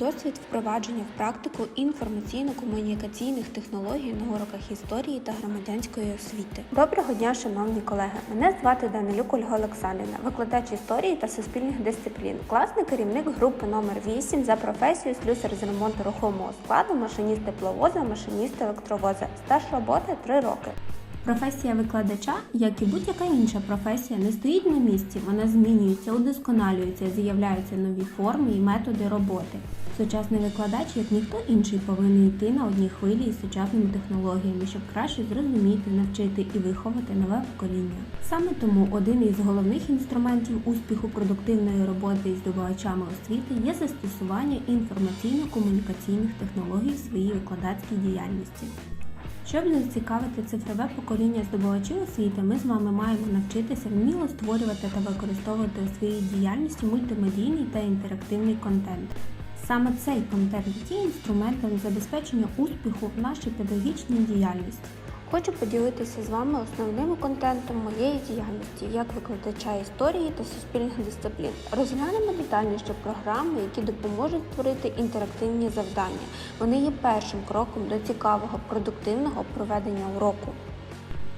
досвід впровадження в практику інформаційно-комунікаційних технологій на уроках історії та громадянської освіти. Доброго дня, шановні колеги! Мене звати Данилюк Ольга Олександрівна, викладач історії та суспільних дисциплін, класний керівник групи номер 8 за професією слюсар з ремонту рухомого складу, машиніст тепловоза, машиніст електровоза. Стаж роботи 3 роки. Професія викладача, як і будь-яка інша професія, не стоїть на місці, вона змінюється, удосконалюється, з'являються нові форми і методи роботи. Сучасний викладач, як ніхто інший, повинен йти на одній хвилі із сучасними технологіями, щоб краще зрозуміти, навчити і виховати нове покоління. Саме тому один із головних інструментів успіху продуктивної роботи із здобувачами освіти є застосування інформаційно-комунікаційних технологій в своїй викладацькій діяльності. Щоб не зацікавити цифрове покоління здобувачів освіти, ми з вами маємо навчитися вміло створювати та використовувати у своїй діяльності мультимедійний та інтерактивний контент. Саме цей контент є інструментом забезпечення успіху в нашій педагогічній діяльності. Хочу поділитися з вами основним контентом моєї діяльності як викладача історії та суспільних дисциплін. Розглянемо детальніше програми, які допоможуть створити інтерактивні завдання. Вони є першим кроком до цікавого, продуктивного проведення уроку.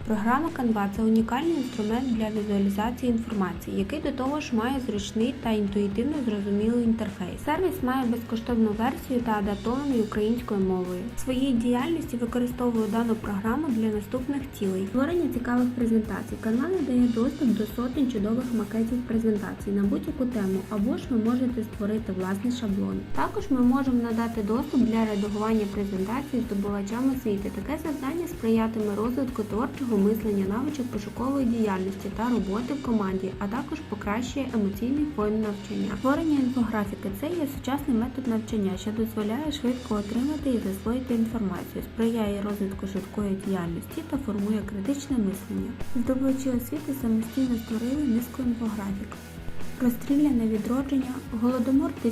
Програма Canva – це унікальний інструмент для візуалізації інформації, який до того ж має зручний та інтуїтивно зрозумілий інтерфейс. Сервіс має безкоштовну версію та адаптований українською мовою. В своїй діяльності використовую дану програму для наступних цілей: створення цікавих презентацій. Канал дає доступ до сотень чудових макетів презентацій на будь-яку тему, або ж ви можете створити власний шаблон. Також ми можемо надати доступ для редагування презентацій здобувачам освіти. Таке завдання сприятиме розвитку творчого мислення, навичок пошукової діяльності та роботи в команді, а також покращує емоційний фон навчання. Створення інфографіки це є сучасний метод навчання, що дозволяє швидко отримати і засвоїти інформацію, сприяє розвитку швидкої діяльності та формує критичне мислення. Здобувачі освіти самостійно створили низку інфографік. Розстріляне відродження, голодомор 1932-1933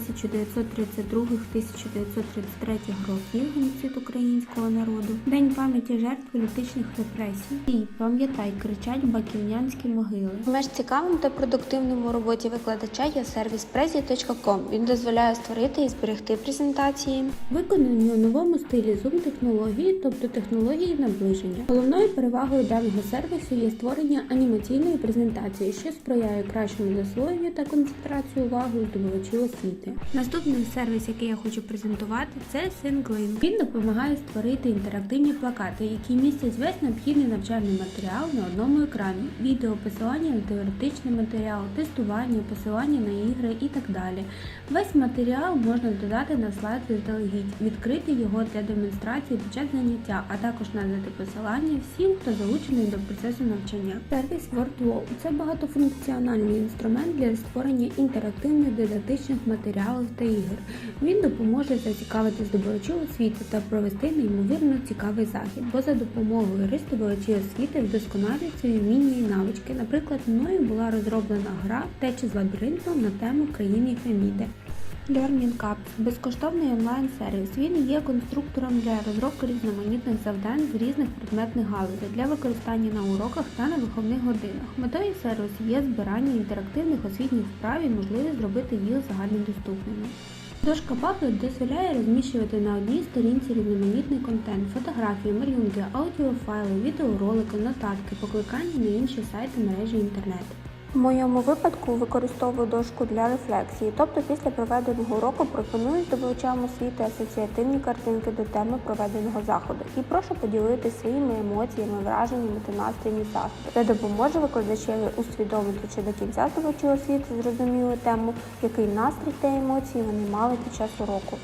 років, геноцид українського народу, День пам'яті жертв політичних репресій і пам'ятай, кричать баківнянські могили. Меж цікавим та продуктивним у роботі викладача є сервіс prezi.com. Він дозволяє створити і зберегти презентації, виконані у новому стилі Zoom технології, тобто технології наближення. Головною перевагою даного сервісу є створення анімаційної презентації, що сприяє кращому засвоєнню та концентрацію уваги у здобувачів освіти. Наступний сервіс, який я хочу презентувати, це SyncLink. Він допомагає створити інтерактивні плакати, які містять весь необхідний навчальний матеріал на одному екрані, відео, посилання на теоретичний матеріал, тестування, посилання на ігри і так далі. Весь матеріал можна додати на слайд заздалегідь, відкрити його для демонстрації під час заняття, а також надати посилання всім, хто залучений до процесу навчання. Сервіс WordWall – це багатофункціональний інструмент для створення інтерактивних дидактичних матеріалів та ігор. Він допоможе зацікавити здобувачів освіти та провести неймовірно цікавий захід, бо за допомогою гри освіти вдосконалюють свої вміння і навички. Наприклад, мною була розроблена гра Течі з лабіринтом на тему країни Феміди. Learning Cup – безкоштовний онлайн-сервіс. Він є конструктором для розробки різноманітних завдань з різних предметних галузей для використання на уроках та на виховних годинах. Метою сервісу є збирання інтерактивних освітніх вправ і можливість зробити їх загальнодоступними. Дошка Padlet дозволяє розміщувати на одній сторінці різноманітний контент, фотографії, малюнки, аудіофайли, відеоролики, нотатки, покликання на інші сайти мережі інтернет. В моєму випадку використовую дошку для рефлексії, тобто після проведеного уроку пропоную здобувачам освіти асоціативні картинки до теми проведеного заходу і прошу поділитися своїми емоціями, враженнями та настроєм заходу. Це допоможе викладачеві усвідомити, чи до кінця здобувачі освіти зрозуміли тему, який настрій та емоції вони мали під час уроку.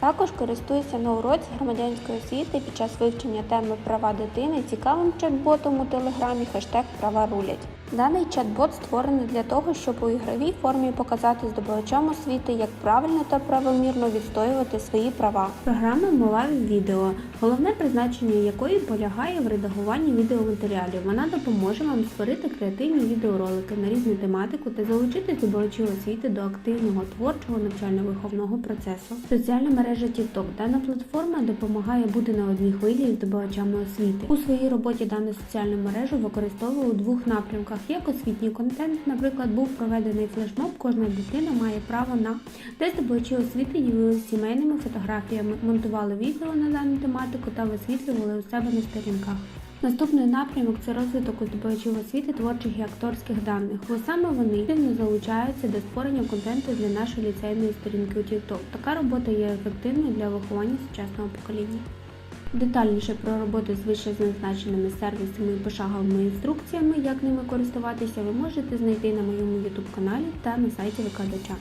Також користуюся на уроці громадянської освіти під час вивчення теми права дитини цікавим чат-ботом у телеграмі хештег права рулять. Даний чат-бот створений для того, щоб у ігровій формі показати здобувачам освіти, як правильно та правомірно відстоювати свої права. Програма Мова відео, головне призначення якої полягає в редагуванні відеоматеріалів. Вона допоможе вам створити креативні відеоролики на різну тематику та залучити здобувачів освіти до активного творчого навчально-виховного процесу. Соціальна мережа TikTok. Дана платформа допомагає бути на одній хвилі з здобувачами освіти. У своїй роботі дану соціальну мережу використовую у двох напрямках як освітній контент, наприклад, був проведений флешмоб, кожна дитина має право на де здобувачі освіти ділилися сімейними фотографіями, монтували відео на дану тематику та висвітлювали у себе на сторінках. Наступний напрямок це розвиток здобувачів освіти творчих і акторських даних, бо саме вони активно залучаються до створення контенту для нашої ліцейної сторінки у TikTok. Така робота є ефективною для виховання сучасного покоління. Детальніше про роботу з вищезазначеними сервісами і пошаговими інструкціями, як ними користуватися, ви можете знайти на моєму YouTube каналі та на сайті викладача.